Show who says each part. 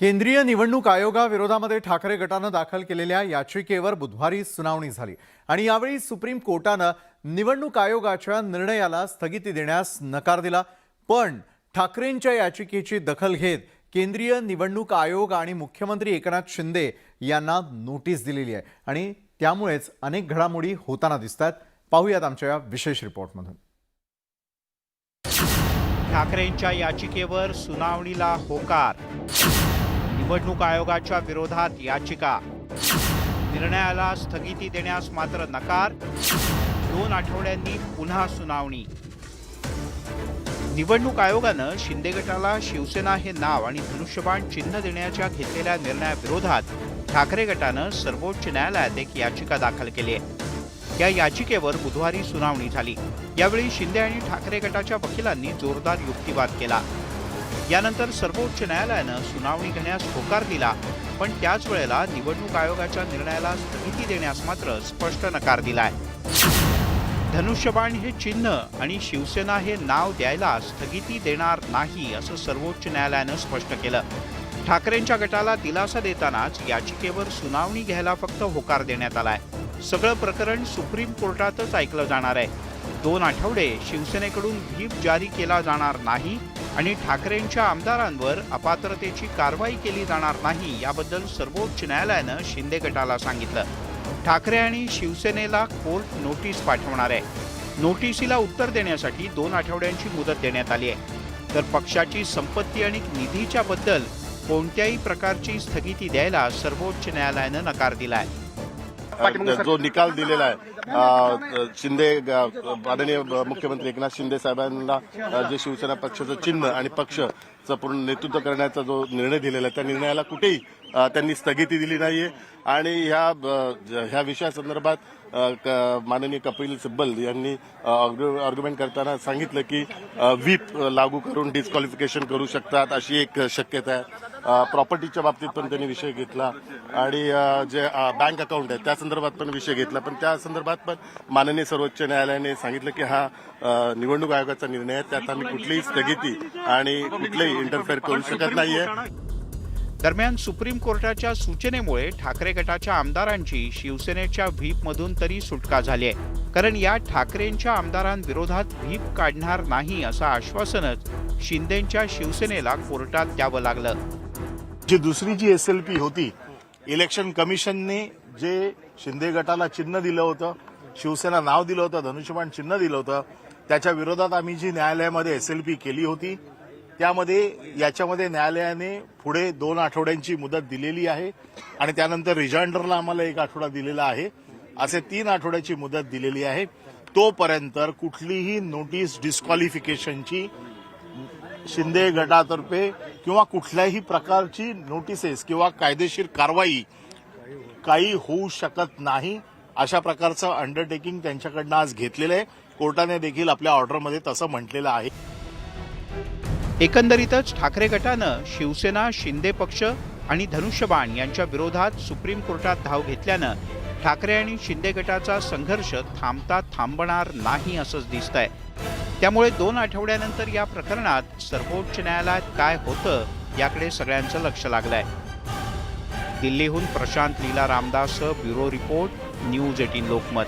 Speaker 1: केंद्रीय निवडणूक आयोगाविरोधामध्ये ठाकरे गटानं दाखल केलेल्या याचिकेवर बुधवारी सुनावणी झाली. आणि यावेळी सुप्रीम कोर्टानं निवडणूक आयोगाच्या निर्णयाला स्थगिती देण्यास नकार दिला. पण ठाकरेंच्या याचिकेची दखल घेत केंद्रीय निवडणूक आयोग आणि मुख्यमंत्री एकनाथ शिंदे यांना नोटीस दिलेली आहे. आणि त्यामुळेच अनेक घडामोडी होताना दिसत आहेत पाहूयात आमच्या या विशेष रिपोर्टमधून.
Speaker 2: ठाकरेंच्या याचिकेवर सुनावणीला होकार. निवडणूक आयोगाच्या विरोधात याचिका. निर्णयाला स्थगिती देण्यास मात्र नकार. दोन आठवड्यांनी पुन्हा सुनावणी. निवडणूक आयोगानं शिंदे गटाला शिवसेना हे नाव आणि धनुष्यबाण चिन्ह देण्याच्या घेतलेल्या निर्णयाविरोधात ठाकरे गटानं सर्वोच्च न्यायालयात एक याचिका दाखल केली आहे. या याचिकेवर बुधवारी सुनावणी झाली. यावेळी शिंदे आणि ठाकरे गटाच्या वकिलांनी जोरदार युक्तिवाद केला. यानंतर सर्वोच्च न्यायालयानं सुनावणी घेण्यास होकार दिला पण त्याच वेळेला निवडणूक आयोगाच्या निर्णयाला स्थगिती देण्यास मात्र स्पष्ट नकार दिलाय. धनुष्यबाण हे चिन्ह आणि शिवसेना हे नाव द्यायला स्थगिती देणार नाही असं सर्वोच्च न्यायालयानं स्पष्ट केलं. ठाकरेंच्या गटाला दिलासा देतानाच याचिकेवर सुनावणी घ्यायला फक्त होकार देण्यात आलाय. सगळं प्रकरण सुप्रीम कोर्टातच ऐकलं जाणार आहे. दोन आठवडे शिवसेनेकडून व्हीप जारी केला जाणार नाही आणि ठाकरेंच्या आमदारांवर अपात्रतेची कारवाई केली जाणार नाही याबद्दल सर्वोच्च न्यायालयानं शिंदे गटाला सांगितलं. ठाकरे आणि शिवसेनेला कोर्ट नोटीस पाठवणार आहे. नोटिसीला उत्तर देण्यासाठी दोन आठवड्यांची मुदत देण्यात आली आहे. तर पक्षाची संपत्ती आणि निधीच्या बद्दल कोणत्याही प्रकारची स्थगिती द्यायला सर्वोच्च न्यायालयानं नकार दिला आहे
Speaker 3: जो निकाल दिलेला आहे शिंदे माननीय मुख्यमंत्री एकनाथ शिंदे साहेबांना जे शिवसेना पक्षाचं चिन्ह आणि पक्षचं पूर्ण नेतृत्व करण्याचा जो निर्णय दिलेला आहे त्या निर्णयाला कुठेही त्यांनी स्थगिती दिली नाहीये. आणि ह्या ह्या विषयासंदर्भात माननीय कपिल सिब्बल यांनी आर्ग्युमेंट करताना सांगितलं की व्हीप लागू करून डिस्क्वालिफिकेशन करू शकतात अशी एक शक्यता आहे. प्रॉपर्टीच्या बाबतीत पण त्यांनी विषय घेतला. आणि जे बँक अकाउंट आहे त्या संदर्भात पण विषय घेतला. पण त्या संदर्भात पण माननीय सर्वोच्च न्यायालयाने सांगितलं की हा निवडणूक आयोगाचा निर्णय आहे. त्यात आम्ही कुठलीही स्थगिती आणि कुठलेही इंटरफेअर करू शकत नाहीये.
Speaker 2: दरम्यान सुप्रीम कोर्टाच्या सूचनेमुळे ठाकरे गटाच्या आमदारांची शिवसेनेच्या व्हीपमधून तरी सुटका झाली आहे. कारण या ठाकरेंच्या आमदारांविरोधात व्हीप काढणार नाही असं आश्वासनच शिंदेच्या शिवसेनेला कोर्टात द्यावं लागलं.
Speaker 4: जी दुसरी जी एस एल पी होती इलेक्शन कमिशनने जे शिंदे गटाला चिन्ह दिलं होतं शिवसेना नाव दिलं होतं धनुष्यबाण चिन्ह दिलं होतं त्याच्या विरोधात आम्ही जी न्यायालयामध्ये एस एल पी केली होती त्यामध्ये याच्यामध्ये न्यायालयाने पुढे दोन आठवड्यांची मुदत दिलेली आहे आणि त्यानंतर रिजाइंडरला आम्हाला एक आठवडा दिलेला आहे. असे तीन आठवड्याची मुदत दिलेली आहे. तोपर्यंत कुठलीही नोटीस डिस्क्वालिफिकेशनची शिंदे गटातर्फे किंवा कुठल्याही प्रकारची नोटिसेस किंवा कायदेशीर कारवाई काही होऊ शकत नाही अशा प्रकारचं अंडरटेकिंग त्यांच्याकडनं आज घेतलेलं आहे. कोर्टाने देखील आपल्या ऑर्डरमध्ये तसं म्हटलेलं आहे.
Speaker 2: एकंदरीतच ठाकरे गटानं शिवसेना शिंदे पक्ष आणि धनुष्यबाण यांच्या विरोधात सुप्रीम कोर्टात धाव घेतल्यानं ठाकरे आणि शिंदे गटाचा संघर्ष थांबता थांबणार नाही असंच दिसतंय. त्यामुळे दोन आठवड्यानंतर या प्रकरणात सर्वोच्च न्यायालयात काय होतं याकडे सगळ्यांचं लक्ष लागलंय. दिल्लीहून Prashant Leela Ramdas bureau report news eighteen Lokmat.